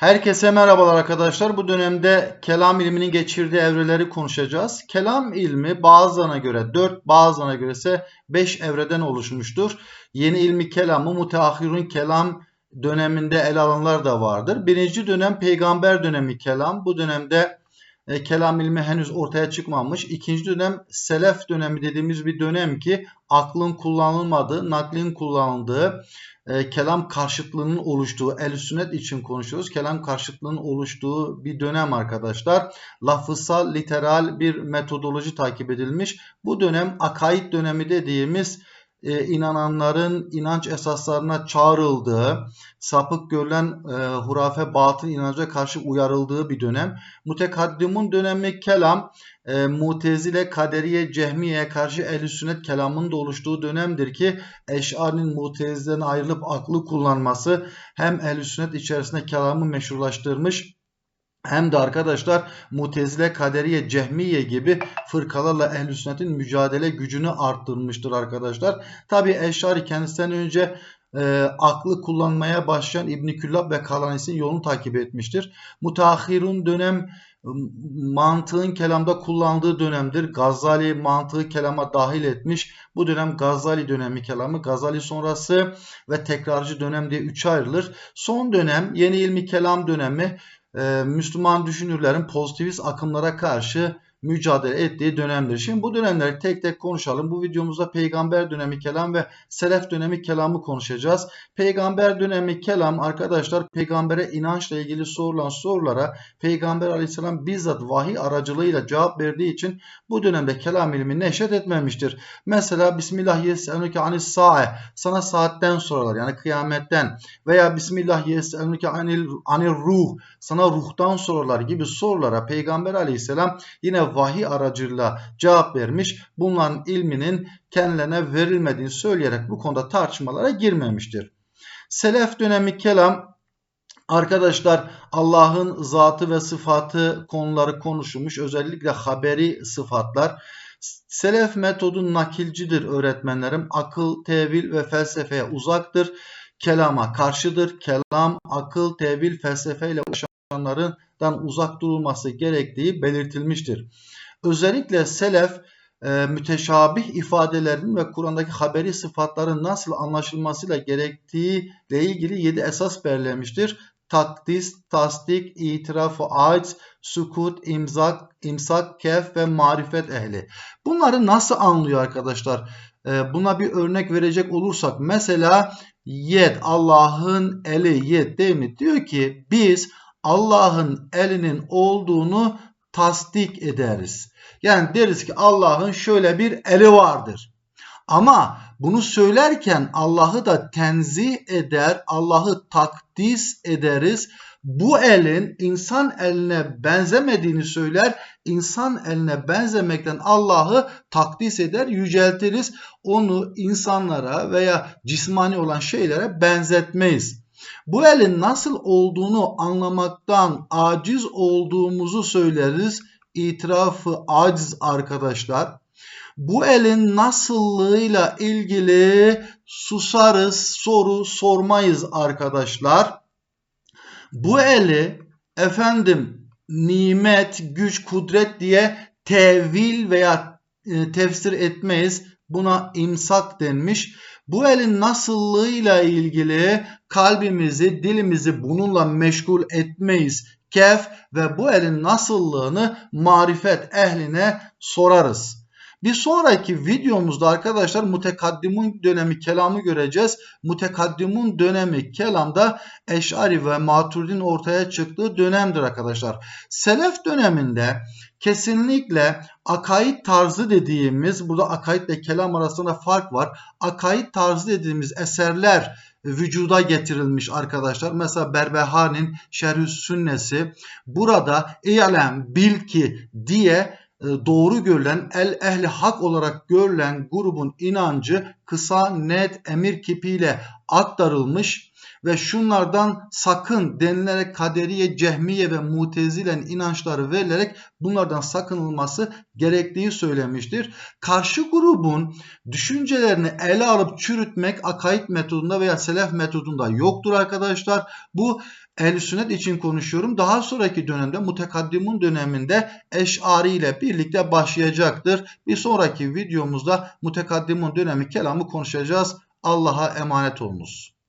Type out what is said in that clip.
Herkese merhabalar arkadaşlar. Bu dönemde kelam ilminin geçirdiği evreleri konuşacağız. Kelam ilmi bazılarına göre 4, bazılarına göre ise 5 evreden oluşmuştur. Yeni ilmi kelamı müteahhirun kelam döneminde ele alanlar da vardır. Birinci dönem peygamber dönemi kelam. Bu dönemde e, kelam ilmi henüz ortaya çıkmamış. İkinci dönem selef dönemi dediğimiz bir dönem ki aklın kullanılmadığı, naklin kullanıldığı, e, kelam karşıtlığının oluştuğu, el sünnet için konuşuyoruz. Kelam karşıtlığının oluştuğu bir dönem arkadaşlar. Lafızsal, literal bir metodoloji takip edilmiş. Bu dönem akaid dönemi dediğimiz e, inananların inanç esaslarına çağrıldığı, sapık görülen e, hurafe batıl inanca karşı uyarıldığı bir dönem. Mutekaddimun dönemi kelam, e, mutezile, kaderiye, cehmiyeye karşı ehl sünnet kelamının da oluştuğu dönemdir ki Eş'ar'ın mutezileden ayrılıp aklı kullanması hem ehl sünnet içerisinde kelamı meşrulaştırmış hem de arkadaşlar Mutezile, Kaderiye, Cehmiye gibi fırkalarla ehl sünnetin mücadele gücünü arttırmıştır arkadaşlar. Tabi Eşari kendisinden önce e, aklı kullanmaya başlayan İbn Küllab ve Kalanis'in yolunu takip etmiştir. Mutahhirun dönem mantığın kelamda kullandığı dönemdir. Gazali mantığı kelama dahil etmiş. Bu dönem Gazali dönemi kelamı, Gazali sonrası ve tekrarcı dönem diye üçe ayrılır. Son dönem yeni ilmi kelam dönemi Müslüman düşünürlerin pozitivist akımlara karşı mücadele ettiği dönemdir. Şimdi bu dönemleri tek tek konuşalım. Bu videomuzda peygamber dönemi kelam ve selef dönemi kelamı konuşacağız. Peygamber dönemi kelam arkadaşlar peygambere inançla ilgili sorulan sorulara peygamber aleyhisselam bizzat vahiy aracılığıyla cevap verdiği için bu dönemde kelam ilmi neşet etmemiştir. Mesela Bismillah yesenüke anis sae sana saatten sorarlar yani kıyametten veya Bismillah yesenüke anil, anil ruh sana ruhtan sorarlar gibi sorulara peygamber aleyhisselam yine vahiy aracılığıyla cevap vermiş. Bunların ilminin kendilerine verilmediğini söyleyerek bu konuda tartışmalara girmemiştir. Selef dönemi kelam Arkadaşlar Allah'ın zatı ve sıfatı konuları konuşulmuş. Özellikle haberi sıfatlar. Selef metodu nakilcidir öğretmenlerim. Akıl, tevil ve felsefeye uzaktır. Kelama karşıdır. Kelam, akıl, tevil, felsefeyle uğraşanlardan uzak durulması gerektiği belirtilmiştir. Özellikle selef e, müteşabih ifadelerin ve Kur'an'daki haberi sıfatların nasıl anlaşılmasıyla gerektiği ile ilgili 7 esas belirlemiştir. Takdis, tasdik, itiraf, aciz, sukut, imzak, imsak, kef ve marifet ehli. Bunları nasıl anlıyor arkadaşlar? E, buna bir örnek verecek olursak mesela yed Allah'ın eli yed değil mi? Diyor ki biz Allah'ın elinin olduğunu tasdik ederiz. Yani deriz ki Allah'ın şöyle bir eli vardır. Ama bunu söylerken Allah'ı da tenzih eder, Allah'ı takdis ederiz. Bu elin insan eline benzemediğini söyler. İnsan eline benzemekten Allah'ı takdis eder, yüceltiriz. Onu insanlara veya cismani olan şeylere benzetmeyiz. Bu elin nasıl olduğunu anlamaktan aciz olduğumuzu söyleriz. İtirafı aciz arkadaşlar. Bu elin nasıllığıyla ilgili susarız, soru sormayız arkadaşlar. Bu eli efendim nimet, güç, kudret diye tevil veya e, tefsir etmeyiz. Buna imsak denmiş. Bu elin nasıllığıyla ilgili kalbimizi, dilimizi bununla meşgul etmeyiz. Kef ve bu elin nasıllığını marifet ehline sorarız. Bir sonraki videomuzda arkadaşlar mutekaddimun dönemi kelamı göreceğiz. Mutekaddimun dönemi kelamda Eş'ari ve Maturidin ortaya çıktığı dönemdir arkadaşlar. Selef döneminde kesinlikle akaid tarzı dediğimiz burada akaid ile kelam arasında fark var. Akaid tarzı dediğimiz eserler vücuda getirilmiş arkadaşlar. Mesela Berbehani'nin Şerhü Sünnesi burada İ'lem bil ki diye doğru görülen el ehli hak olarak görülen grubun inancı kısa net emir kipiyle aktarılmış. Ve şunlardan sakın denilerek kaderiye, cehmiye ve mutezilen inançları verilerek bunlardan sakınılması gerektiği söylemiştir. Karşı grubun düşüncelerini ele alıp çürütmek akaid metodunda veya selef metodunda yoktur arkadaşlar. Bu ehl sünnet için konuşuyorum. Daha sonraki dönemde mutekaddimun döneminde eşari ile birlikte başlayacaktır. Bir sonraki videomuzda mutekaddimun dönemi kelamı konuşacağız. Allah'a emanet olunuz.